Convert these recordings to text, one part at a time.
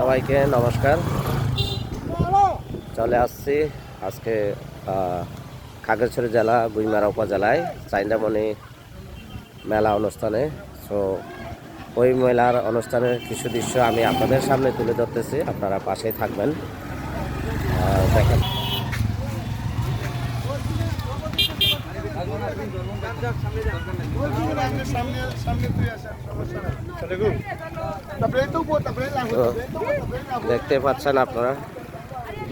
সবাইকে নমস্কার। চলে আসছি আজকে খাগেশ্বরী জেলা, গুইমারা উপজেলায় চাইন্দামণি মেলা অনুষ্ঠানে। সো ওই মেলার অনুষ্ঠানের কিছু দৃশ্য আমি আপনাদের সামনে তুলে ধরতেছি, আপনারা পাশেই থাকবেন। দেখেন। দেখতে পাচ্ছেন আপনারা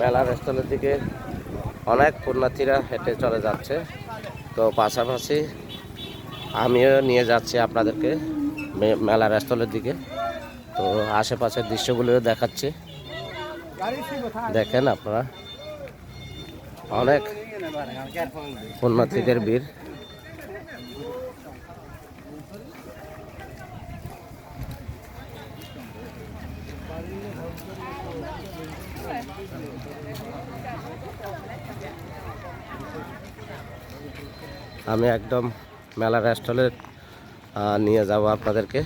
মেলার স্থলের দিকে অনেক পুণ্যার্থীরা হেঁটে চলে যাচ্ছে। তো পাশাপাশি আমিও নিয়ে যাচ্ছি আপনাদেরকে মেলার স্থলের দিকে। তো আশেপাশের দৃশ্যগুলিও দেখাচ্ছি। দেখেন আপনারা, অনেক পুণ্যার্থীদের ভিড়। আমি একদম মেলার স্টলে নিয়ে যাব আপনাদেরকে।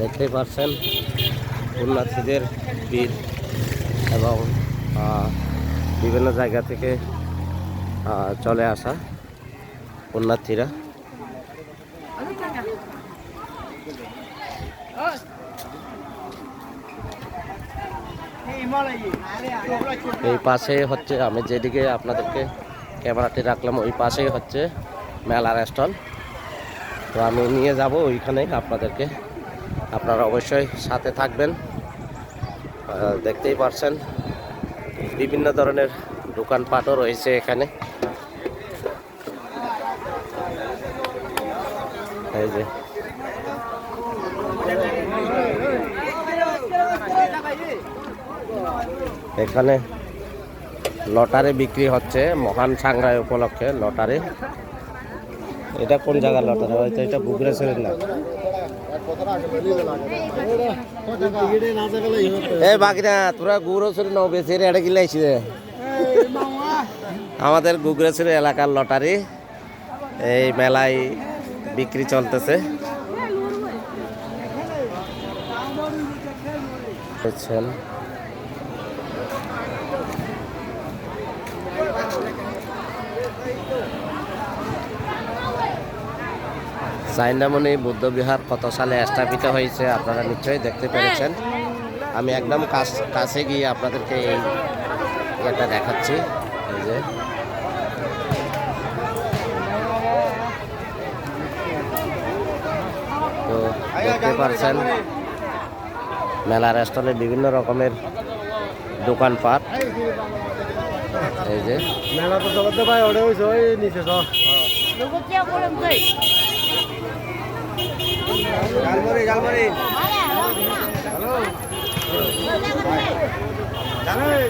দেখতেই পাচ্ছেন পুণ্যার্থীদের ভিড় এবং বিভিন্ন জায়গা থেকে চলে আসা পুণ্যার্থীরা এই পাশে হচ্ছে, আমি যেদিকে আপনাদেরকে ক্যামেরাটি রাখলাম, ওই পাশেই হচ্ছে মেলার স্টল। তো আমি নিয়ে যাব ওইখানে আপনাদেরকে। আপনারা অবশ্যই সাথে থাকবেন। দেখতেই পারছেন, বিভিন্ন ধরনের দোকানপাটও রয়েছে এখানে। এখানে লটারি বিক্রি হচ্ছে, মহান সাংরাই উপলক্ষে লটারি। এটা কোন জায়গার লটারি? হয়তো এটা বুগরেশ্বরের না। এ বাকিরা তোরা গুগরেশ্বরের নাও বেশি এটা কি লাইছি আমাদের গুগরেশ্বরের এলাকার লটারি। এই মেলায় বিক্রি চলতেছে। বুঝছেন? সাইন্দামণি বুদ্ধবিহার কত সালে স্থাপিত হয়েছে আপনারা নিশ্চয়ই দেখতে পেরেছেন। আমি একদম কাছ কাছে গিয়ে আপনাদেরকে এই ইয়েটা দেখাচ্ছি। এই যে। তো দেখতে পারছেন মেলার স্থলে বিভিন্ন রকমের দোকানপাট। এই যে। মেলা তো চলাতে ভাই ওটা হয়েছে ওই নিচে জালমুড়ি